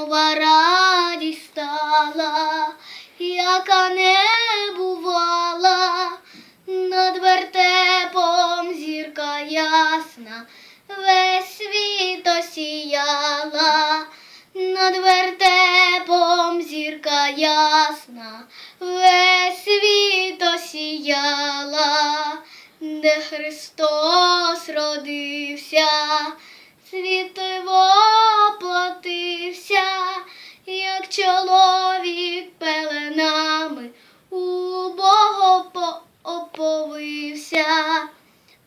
нова радість стала, яка не бувала, над вертепом зірка ясна, весь світ осіяла, над вертепом зірка ясна, весь світ осіяла, де Христос родився, світи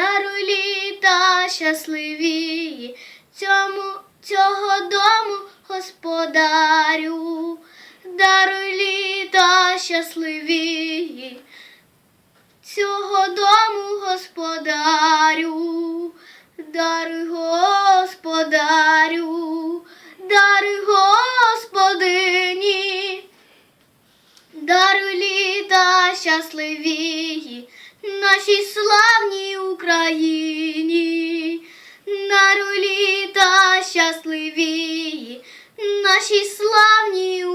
Даруй літа щасливі. Цьому цього дому господарю, даруй літа щасливі. Цього дому господарю, даруй господарю, даруй господині. Даруй літа щасливі нашій славній Україні, на рулі та щасливі нашій славній Україні.